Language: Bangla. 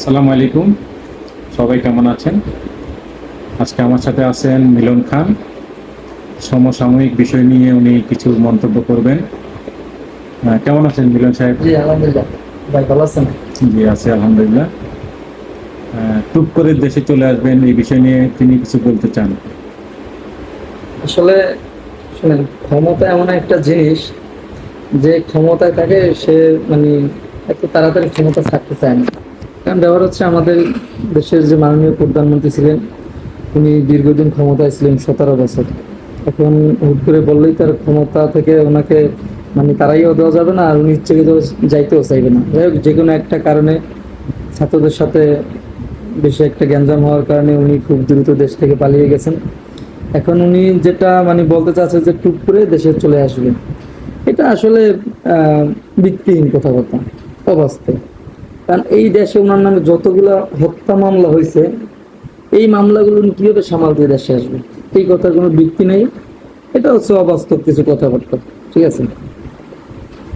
আসসালামু আলাইকুম। সবাই কেমন আছেন? আজকে আমার সাথে আছেন মিলন খান। সমসাময়িক বিষয় নিয়ে উনি কিছু মন্তব্য করবেন। কেমন আছেন মিলন সাহেব? জি আলহামদুলিল্লাহ। ভাই ভালো আছেন? জি আছি আলহামদুলিল্লাহ। টুক করে দেশে চলে আসবেন এই বিষয় নিয়ে তিনি কিছু বলতে চান। আসলে শুনেন ক্ষমতা এমন একটা জিনিস যে ক্ষমতায় থাকে সে মানে এত তাড়াতাড়ি ক্ষমতা থাকতে চায় না। কারণ ব্যাপার হচ্ছে আমাদের দেশের যে মাননীয় প্রধানমন্ত্রী ছিলেন, উনি দীর্ঘদিন ক্ষমতায় ছিলেন, সতেরো বছর। এখন হুট করে বললেই তার ক্ষমতা থেকে ওনাকে মানে তারাইও দেওয়া যাবে না, আর উনি ইচ্ছে যাইতেও চাইবে না। যাই হোক, যে কোনো একটা কারণে ছাত্রদের সাথে বেশি একটা গ্যাঞ্জাম হওয়ার কারণে উনি খুব দ্রুত দেশ থেকে পালিয়ে গেছেন। এখন উনি যেটা মানে বলতে চাচ্ছে যে টুক করে দেশে চলে আসবে। এটা আসলে ভিত্তিহীন কথাবার্তা, অবাস্তব। কারণ এই দেশে ওনার নামে যতগুলো হত্যা মামলা হয়েছে, এই মামলাগুলো উনি কীভাবে সামাল দিয়ে দেশে আসবে এই কথার কোনো ভিত্তি নেই। এটা হচ্ছে অবাস্তব কিছু কথাবার্তা। ঠিক আছে?